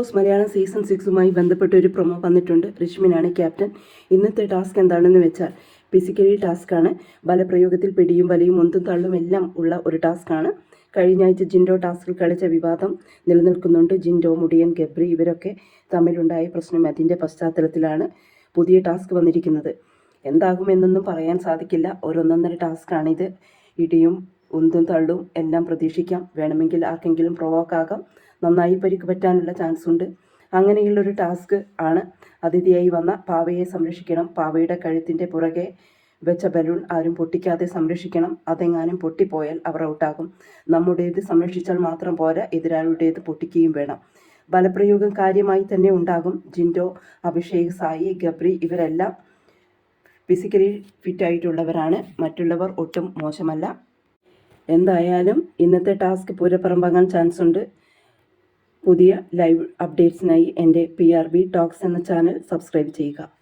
Boss Malayalam season സിക്സുമായി ബന്ധപ്പെട്ട ഒരു promo വന്നിട്ടുണ്ട്. രശ്മിനാണ് ക്യാപ്റ്റൻ. ഇന്നത്തെ ടാസ്ക് എന്താണെന്ന് വെച്ചാൽ ഫിസിക്കലി ടാസ്ക്കാണ് ബലപ്രയോഗത്തിൽ പിടിയും വലിയും ഒന്തും തള്ളും എല്ലാം ഉള്ള ഒരു ടാസ്ക്കാണ് കഴിഞ്ഞ ആഴ്ച ജിൻഡോ ടാസ്കിൽ കളിച്ച വിവാദം നിലനിൽക്കുന്നുണ്ട്. ജിൻഡോ മുടിയൻ ഗബ്രി ഇവരൊക്കെ തമ്മിലുണ്ടായ പ്രശ്നം അതിന്റെ പശ്ചാത്തലത്തിലാണ് പുതിയ ടാസ്ക് വന്നിരിക്കുന്നത്. എന്താകുമെന്നൊന്നും പറയാൻ സാധിക്കില്ല. ഓരോന്നൊന്നര ടാസ്ക്കാണിത് ഇടിയും ഉന്തും തള്ളും എല്ലാം പ്രതീക്ഷിക്കാം. വേണമെങ്കിൽ ആർക്കെങ്കിലും പ്രൊവോക്ക് ആകാം. നന്നായി പരിക്ക് പറ്റാനുള്ള ചാൻസ് ഉണ്ട്. അങ്ങനെയുള്ളൊരു ടാസ്ക് ആണ് അതിഥിയായി വന്ന പാവയെ സംരക്ഷിക്കണം. പാവയുടെ കഴുത്തിന്റെ പുറകെ വെച്ച ബലൂൺ ആരും പൊട്ടിക്കാതെ സംരക്ഷിക്കണം. അതെങ്ങാനും പൊട്ടിപ്പോയാൽ അവർ ഔട്ടാകും നമ്മുടേത് സംരക്ഷിച്ചാൽ മാത്രം പോരാ എതിരാളിയുടേത് പൊട്ടിക്കുകയും വേണം. ബലപ്രയോഗം കാര്യമായി തന്നെ ഉണ്ടാകും. ജിൻഡോ അഭിഷേക് സായി ഗബ്രി ഇവരെല്ലാം ഫിസിക്കലി ഫിറ്റായിട്ടുള്ളവരാണ് മറ്റുള്ളവർ ഒട്ടും മോശമല്ല. എന്തായാലും ഇന്നത്തെ ടാസ്ക് പൂരപ്പറമ്പാകാൻ ചാൻസ് ഉണ്ട്. പുതിയ ലൈവ് അപ്ഡേറ്റ്സിനായി എന്റെ പി ആർ ബി ടോക്സ് എന്ന ചാനൽ സബ്സ്ക്രൈബ് ചെയ്യുക.